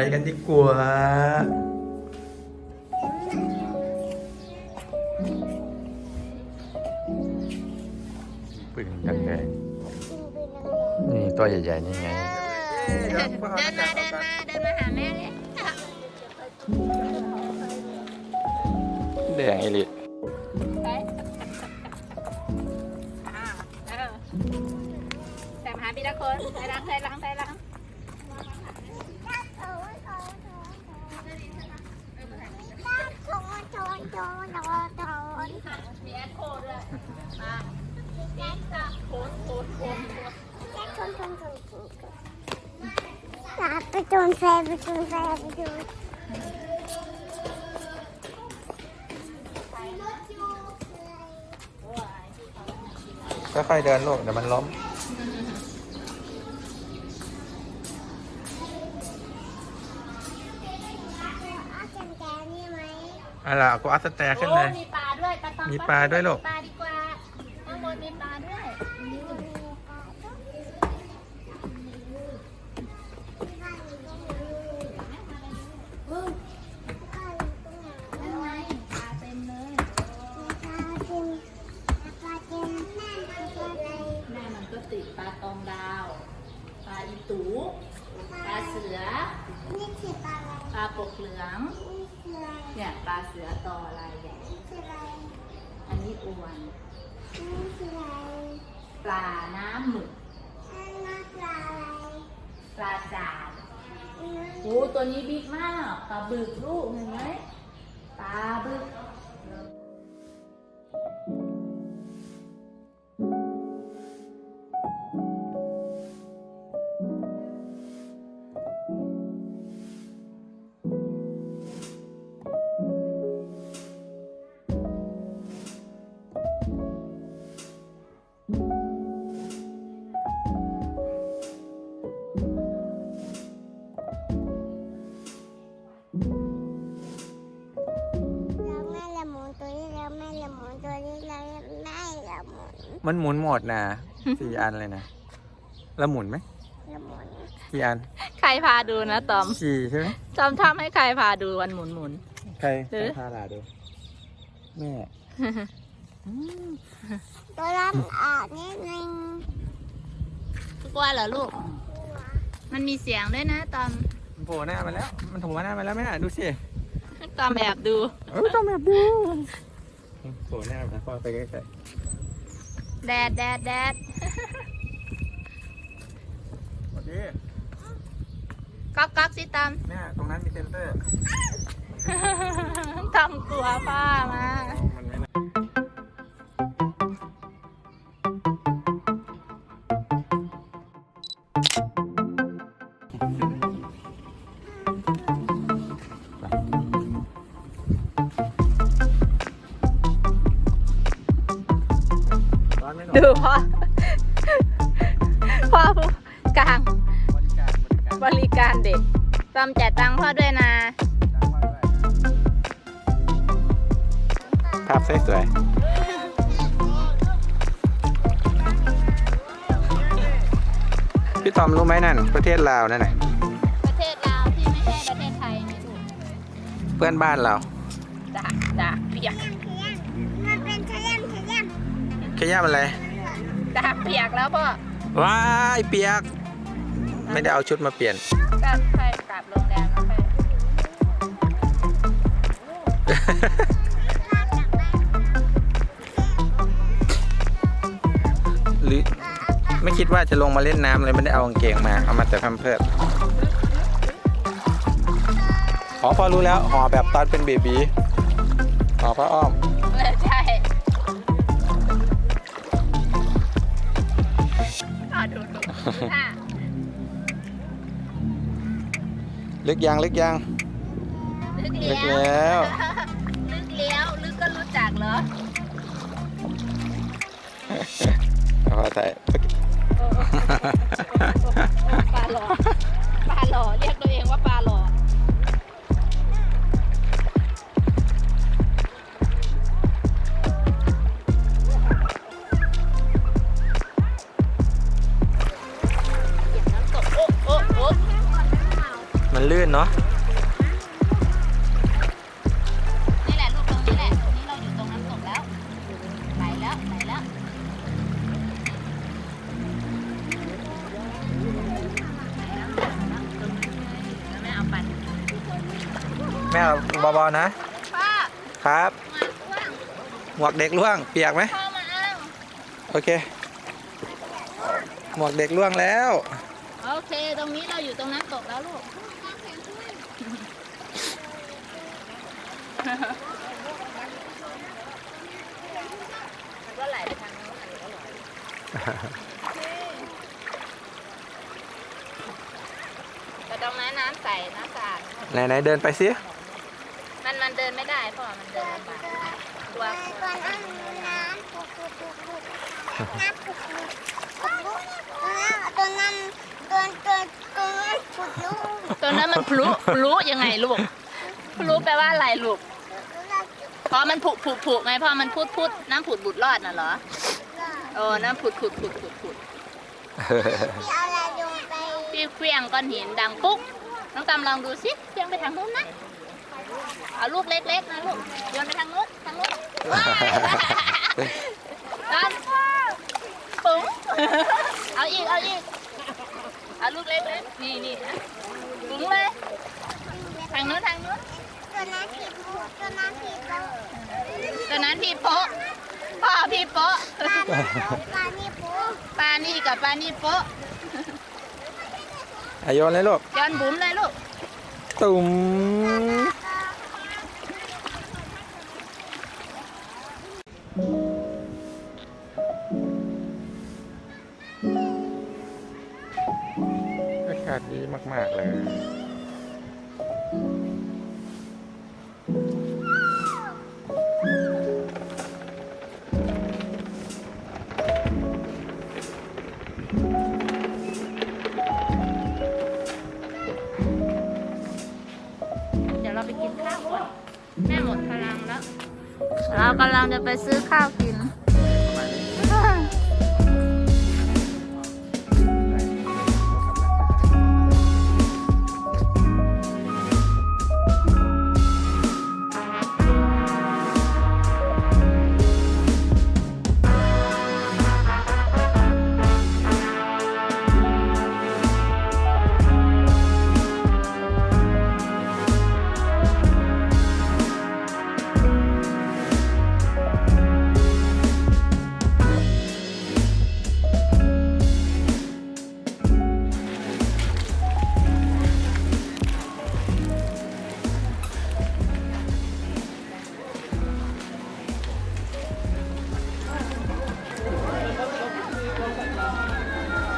ไปกันดีกว่าปึ่งกันแดงนี่ตัวใหญ่ๆนี่ไง เดินมาเดินมาเดินมาหาแม่เลยแดงอีหลิไปอ่าเออแต่มาหาพี่ตะคนใส่ล้างใส่ล้างใส่ล้างมีแอคโคด้วยมาเอ็กซ์ตาโคนโคนโคน ไปโด นแฟนไปโดนแฟนไปโดนค่อยๆเดินลูกเดี๋ยวมันล้มอาแกนแกนนี่ไหมเอาล่ะกูอัสแตขึ้นเลย มีปลาด้วยปลาตองมีปลาด้วยลูก ปลาดีกว่าข้างบนมีปลาด้วย นี่คือปลาอะไรปลาปกเหลือง นี่คืออะไรเนี่ยปลาเสือตอลายใหญ่ นี่คืออะไรอันนี้อวน นี่คืออะไรปลาน้ำหมึก อันนั้นปลาอะไรปลาจาดอันนั้นโอ้ตัวนี้บิ๊กมาก ปลาบึกลูกเห็นไหมปลาบึก มุนมันหมุนหมดนะสี่อันเลยนะแล้วหมุนไหมละหมุนกี่อันใครพาดูนะตอมสี่ใช่ไหมตอมทำให้ใครพาดูวันหมุนหมุนใครหรือใครพาหลาดูแม่ตัวลำอาดนิดนึงกลัวเหรอลูก มันมีเสียงด้วยนะตอมมันโผล่หน้ามาแล้ว มันโผล่หน้ามาแล้วแม่ดูสิตอมแอบดูเออต้องแบบดูโผล่หน้ามาพ่อไปใกล้ แดดแดดแดดๆสวัสดีก๊อกก๊อกสิตอมแม่ตรงนั้นมีเซนเตอร์ตอมกลัวป้ามามันไม่น่า กลาง บริการบริการบริการเด็กตอมจ่ายตังค์พ่อด้วยนะภาพสวยๆพี่ตอมรู้ไหมนั่น ประเทศลาวนั่นน่ะประเทศลาวที่ไม่ใช่ประเทศไทยนี่ลูกเพื่อนบ้านเราจ้ะจ้ะเปียกมันเป็นขยำขยขย้ำอะไร จ้ะเปียกแล้วพ่อว้ายเปียก ไม่ได้เอาชุดมาเปลี่ยนก็ค่อยกลับโรงแรมแล้วค่อยหรือไม่คิดว่าจะลงมาเล่นน้ำเลยไม่ได้เอากางเกงมา เอามาแต่แพมเพิร์ดอ๋อพอรู้แล้วห่อแบบตอนเป็นเบบีห่อผ้าอ้อมเออใช่เอาดูดู ค่ะลึกยังลึกยังลึกลึกแล้แล้ว ว ลึกแล้วลึกก็รู้จักเหรอพอถ่ายปลาหล่อป เหยียบน้ำตกโอ๊ะโอ๊ะโอ๊ะมันลื่นลื่นเนาะนี่แหละลูกตรงนี้แหละตรงนี้เราอยู่ตรงน้ำตกแล้วไหลแล้วไหลแล้วแม่เอาปั่นแม่เบาๆนะ พ่อครับมาว่างหมวกเด็กล่วง เปียกไหม พ่อมาเอาโอเค หมวกเด็กล่วงแล้ว โอเค ตรงนี้เราอยู่ตรงน้ำตกแล้วลูก มันก็ไหลไปทางนู้นอันนี้ก็ไหลแต่ตรงนั้นน้ำใสน้ำสะอาดไหนไหนเดินไปสิมันมันเดินไม่ได้เพราะว่ามันเดินลำบากกลัวตัวนั้นน้ำปุกปุกปุกปุกน้ำปุกปุกปุกปุกตัวนั้นตัวตัวตัวนั้นปุกลูกตัวนั้นมันพลุพลุยังไงลูกพลุแปลว่าอะไรลูก พราะมันผุผุผุไงพราะมันพุดพุดน้ำผุดบุดรอดน่ะเหรอโอ้น้ำผุดผุดผุดผุดผุดที่เอาอะไรลงไปพี่เคลี้ยงก้อนหินดังปุ๊กน้องตามลองดูสิเคลี้ยงไปทางนู้นนะเอาลูกเล็กๆนะลูกโยนไปทางนู้นทางนู้นว้ายดันปุ้งเอาอีกเอาอีกเอาลูกเล็กๆนี่นี่นะปุ้งเลยทางนู้นทางนู้น ตัวนั้นผิดมุกตัวนั้นผิดมุกตอนนั้นพี่โป๊ะพ่อพี่โป๊ะปลานี่ปุ๊บปานี่กับปลานี่โป๊ะอาโยนเลยลูกย้อนบุ๋มเลยลูกตุ่มอากาศดีมาก ๆ เลย ลังแล้ว เรากำลังจะไปซื้อข้าวกิน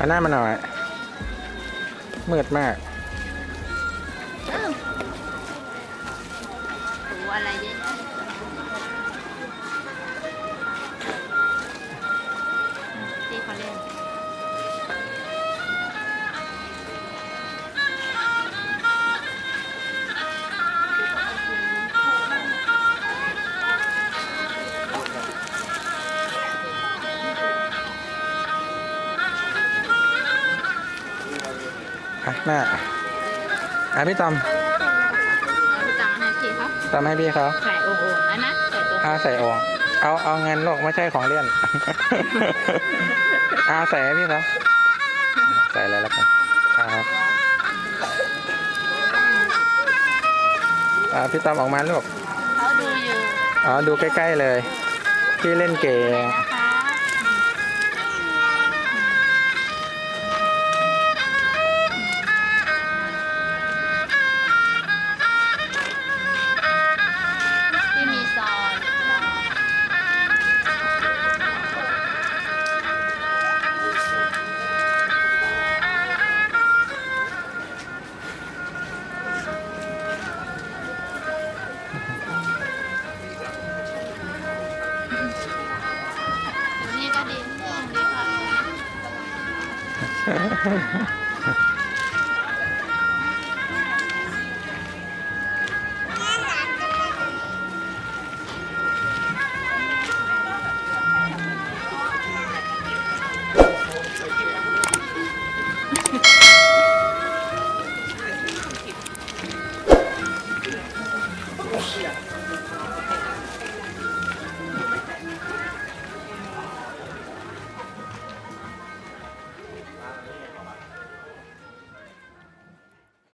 หันหน้ามาหน่อยมืดมากอ้าวโหอะไรเยอะแยะ อะแม่อะพี่ตอมเอาไปตังค์ให้พี่เขาตอมให้พี่เขาใส่โอ่งๆอันนะใส่ตัวเอาใส่โองเอาเอาเงินลูกไม่ใช่ของเล่น เอาใส่ให้พี่เขาใส่เลยแล้วกันครับอ่าพี่ตอมออกมาลูกเขาดูอยู่อ๋อดูใกล้ๆเลย พี่เล่นเกม นี่ก็ดีม่วงดีค่ะ